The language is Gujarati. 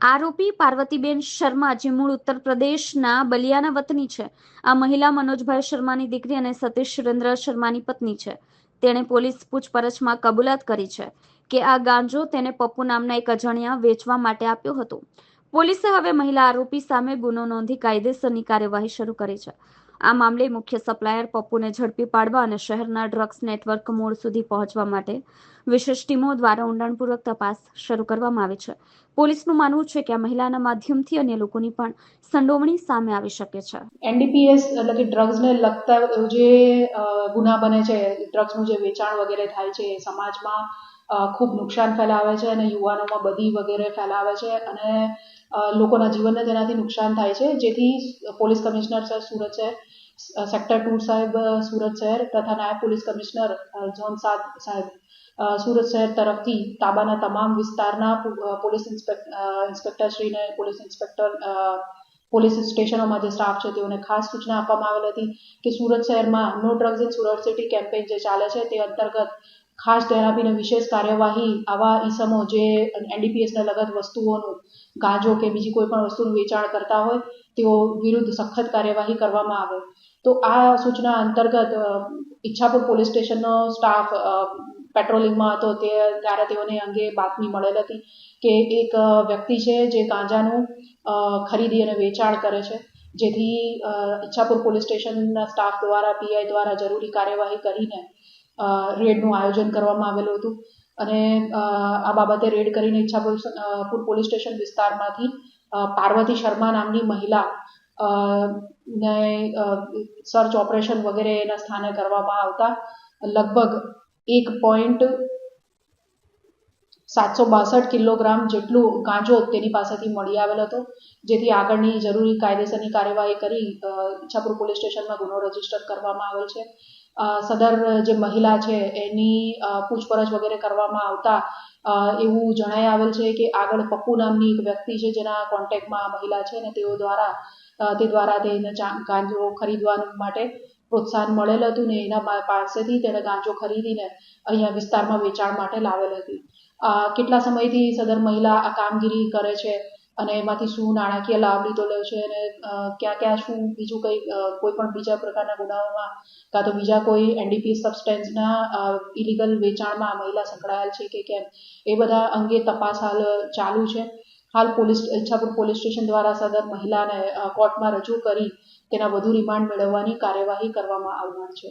આરોપી પાર્વતીબેન શર્મા, જે મૂળ ઉત્તર પ્રદેશના બલિયાના વતની છે. આ મહિલા મનોજભાઈ શર્માની દીકરી અને સતીશ સુરેન્દ્ર શર્માની પત્ની છે. તેણે પોલીસ પૂછપરછમાં કબૂલાત કરી છે કે આ ગાંજો તેને પપ્પુ નામના એક અજાણ્યા વેચવા માટે આપ્યો હતો. પોલીસે હવે મહિલા આરોપી સામે ગુનો નોંધી કાયદેસરની કાર્યવાહી શરૂ કરી છે. આ મામલે મુખ્ય સપ્લાયર પપ્પુને ઝડપી પાડવા અને શહેરના ડ્રગ્સ નેટવર્ક મૂળ સુધી પહોંચવા માટે વિશેષ ટીમો દ્વારા ઊંડાણપૂર્વક તપાસ શરૂ કરવામાં આવે છે. પોલીસનું માનવું છે કે આ મહિલાના માધ્યમથી અન્ય લોકોની પણ સંડોવણી સામે આવી શકે છે. એનડીપીએસ એટલે કે ડ્રગ્સને લગતા જે ગુના બને છે ડ્રગ્સનું જે વેચાણ વગેરે થાય છે સમાજમાં ખૂબ નુકસાન ફેલાવે છે અને યુવાનોમાં બધી વગેરે ફેલાવે છે અને લોકોના જીવનને તેનાથી નુકસાન થાય છે. જેથી પોલીસ કમિશનર સર સુરત છે સેક્ટર ટુ સાહેબ સુરત શહેર તથા નાયબ પોલીસ કમિશનર ઝોન સાત સાહેબ. સુરત શહેર તરફથી તાબાના તમામ વિસ્તારના પોલીસ ઇન્સ્પેક્ટરશ્રીને પોલીસ ઇન્સ્પેક્ટર પોલીસ સ્ટેશનોમાં જે સ્ટાફ છે તેઓને ખાસ સૂચના આપવામાં આવેલ હતી કે સુરત શહેરમાં no drugs in Surat city campaign જે ચાલે છે તે અંતર્ગત ખાસ આપીને વિશેષ કાર્યવાહી આવા ઈસમો જે એનડીપીએસને લગત વસ્તુઓનું, ગાંજો કે બીજી કોઈ પણ વસ્તુનું વેચાણ કરતા હોય, તેઓ વિરુદ્ધ સખત કાર્યવાહી કરવામાં આવે. તો આ સૂચના અંતર્ગત ઈચ્છાપુર પોલીસ સ્ટેશનનો સ્ટાફ પેટ્રોલિંગમાં હતો, તે ત્યારે તેઓને અંગે બાતમી મળેલ હતી કે એક વ્યક્તિ છે જે ગાંજાનું ખરીદી અને વેચાણ કરે છે. જેથી ઈચ્છાપુર પોલીસ સ્ટેશનના સ્ટાફ દ્વારા પીઆઈ દ્વારા જરૂરી કાર્યવાહી કરીને રેડનું આયોજન કરવામાં આવેલું હતું. અને આ બાબતે રેડ કરીને ઈચ્છાપુર પુર પોલીસ સ્ટેશન વિસ્તારમાંથી પાર્વતી શર્મા નામની મહિલા ને સર્ચ ઓપરેશન વગેરે એના સ્થાને કરવામાં આવતા લગભગ એક પોઈન્ટ સાતસો બાસઠ કિલોગ્રામ જેટલું ગાંજો તેની પાસેથી મળી આવેલ હતો, જેથી આગળની જરૂરી કાયદેસરની કાર્યવાહી કરી ઈચ્છાપુર પોલીસ સ્ટેશનમાં ગુનો રજિસ્ટર કરવામાં આવેલ છે. સદર જે મહિલા છે એની પૂછપરછ વગેરે કરવામાં આવતા એવું જણાઈ આવેલ છે કે આગળ પપ્પુ નામની એક વ્યક્તિ છે જેના કોન્ટેક્ટમાં આ મહિલા છે અને તેઓ દ્વારા તે દ્વારા તેને ગાંજો ખરીદવા માટે પ્રોત્સાહન મળેલ હતું ને એના પાસેથી તેણે ગાંજો ખરીદીને અહીંયા વિસ્તારમાં વેચાણ માટે લાવેલ હતી. કેટલા સમયથી સદર મહિલા આ કામગીરી કરે છે અને એમાંથી શું નાણાકીય લાભ લીધો લે છે અને ક્યાં ક્યાં શું બીજું કંઈ કોઈ પણ બીજા પ્રકારના ગુનાઓમાં કાં તો બીજા કોઈ એનડીપી સબસ્ટેન્સના ઇલીગલ વેચાણમાં મહિલા સંકળાયેલ છે કે કેમ, એ બધા અંગે તપાસ હાલ ચાલુ છે. હાલ પોલીસ, ઈચ્છાપુર પોલીસ સ્ટેશન દ્વારા સદર મહિલાને કોર્ટમાં રજૂ કરી તેના વધુ રિમાન્ડ મેળવવાની કાર્યવાહી કરવામાં આવનાર છે.